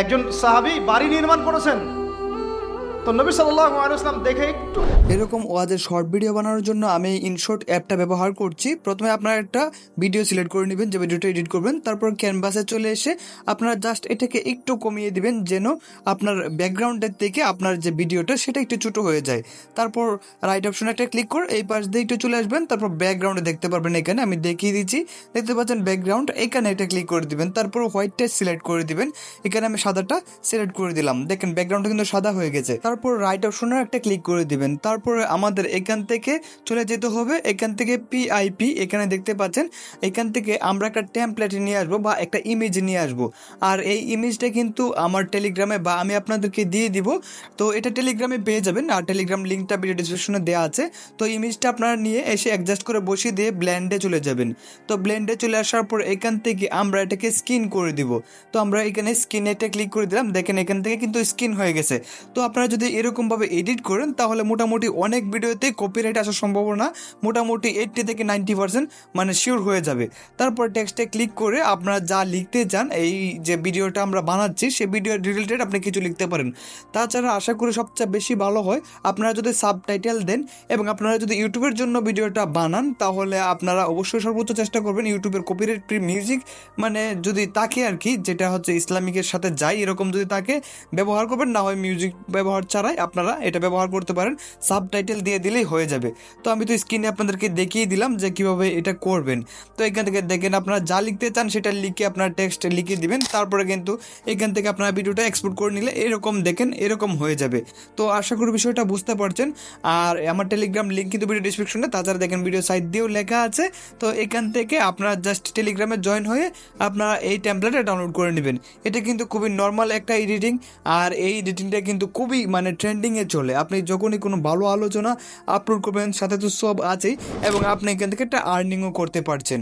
একজন সাহাবি বাড়ি নির্মাণ করেছেন। তো নবী সাল্লাহ আলাইসলাম দেখে একটু। এরকম ওয়াজের শর্ট ভিডিও বানানোর জন্য আমি ইনশর্ট অ্যাপটা ব্যবহার করছি। প্রথমে আপনারা একটা ভিডিও সিলেক্ট করে নেবেন, যে ভিডিওটা এডিট করবেন। তারপর ক্যানভাসে চলে এসে আপনারা জাস্ট এটাকে একটু কমিয়ে দিবেন, যেন আপনার ব্যাকগ্রাউন্ডের থেকে আপনার যে ভিডিওটা, সেটা একটু ছোটো হয়ে যায়। তারপর রাইট অপশনে একটা ক্লিক করে এই পাশ দিয়ে একটু চলে আসবেন। তারপর ব্যাকগ্রাউন্ডে দেখতে পারবেন এখানে, আমি দেখিয়ে দিচ্ছি। দেখতে পাচ্ছেন ব্যাকগ্রাউন্ড, এখানে এটা ক্লিক করে দিবেন। তারপর হোয়াইট হোয়াইটটা সিলেক্ট করে দিবেন। এখানে আমি সাদাটা সিলেক্ট করে দিলাম। দেখেন, ব্যাকগ্রাউন্ডটা কিন্তু সাদা হয়ে গেছে। তারপর রাইট অপশনে একটা ক্লিক করে দিবেন। তারপরে আমাদের এখান থেকে চলে যেতে হবে। এখান থেকে পিআইপি এখানে দেখতে পাচ্ছেন, এখান থেকে আমরা একটা টেমপ্লেট নিয়ে আসব বা একটা ইমেজ নিয়ে আসব। আর এই ইমেজটা কিন্তু আমার টেলিগ্রামে বা আমি আপনাদেরকে দিয়ে দিব। তো এটা টেলিগ্রামে পেয়ে যাবেন। আর টেলিগ্রাম লিঙ্কটা ভিডিও ডিসক্রিপশনে দেওয়া আছে। তো ইমেজটা আপনারা নিয়ে এসে অ্যাডজাস্ট করে বসিয়ে দিয়ে ব্ল্যান্ডে চলে যাবেন। তো ব্ল্যান্ডে চলে আসার পর এখান থেকে আমরা এটাকে স্কিন করে দিব। তো আমরা এখানে স্কিনে এটা ক্লিক করে দিলাম। দেখেন এখান থেকে কিন্তু স্কিন হয়ে গেছে। তো আপনারা যদি এরকমভাবে এডিট করেন, তাহলে মোটামুটি অনেক ভিডিওতে কপিরাইট আসার সম্ভাবনা মোটামুটি এইটটি থেকে নাইনটি পার্সেন্ট মানে শিওর হয়ে যাবে। তারপর টেক্সটে ক্লিক করে আপনারা যা লিখতে চান, এই যে ভিডিওটা আমরা বানাচ্ছি, সেই ভিডিও রিলেটেড আপনি কিছু লিখতে পারেন। তাছাড়া আশা করি সবচেয়ে বেশি ভালো হয়, আপনারা যদি সাবটাইটেল দেন এবং আপনারা যদি ইউটিউবের জন্য ভিডিওটা বানান, তাহলে আপনারা অবশ্যই সর্বোচ্চ চেষ্টা করবেন ইউটিউবের কপিরাইট ফ্রি মিউজিক মানে যদি তাকে আর কি, যেটা হচ্ছে ইসলামিকের সাথে যায়, এরকম যদি তাকে ব্যবহার করবেন, না হয় মিউজিক ব্যবহার ছাড়াই আপনারা এটা ব্যবহার করতে পারেন। সাবটাইটেল দিয়ে দিলেই হয়ে যাবে। তো আমি তো স্ক্রিনে আপনাদেরকে দেখিয়ে দিলাম যে কীভাবে এটা করবেন। তো এখান থেকে দেখেন আপনারা যা লিখতে চান সেটা লিখে আপনার টেক্সট লিখে দিবেন। তারপরে কিন্তু এখান থেকে আপনারা ভিডিওটা এক্সপোর্ট করে নিলে এরকম দেখেন, এরকম হয়ে যাবে। তো আশা করি বিষয়টা বুঝতে পারছেন। আর আমার টেলিগ্রাম লিঙ্ক কিন্তু ভিডিও ডিসক্রিপশনে তাছাড়া দেখেন ভিডিও সাইড দিয়েও লেখা আছে। তো এখান থেকে আপনারা জাস্ট টেলিগ্রামে জয়েন হয়ে আপনারা এই টেমপ্লেটটা ডাউনলোড করে নেবেন। এটা কিন্তু খুবই নর্মাল একটা এডিটিং আর এই এডিটিংটা কিন্তু খুবই মানে ট্রেন্ডিংয়ে চলে। আপনি যখনই কোনো ভালো আলোচনা আপলোড করবেন, সাথে তো সব আছেই এবং আপনি এখান থেকে একটা আর্নিংও করতে পারছেন।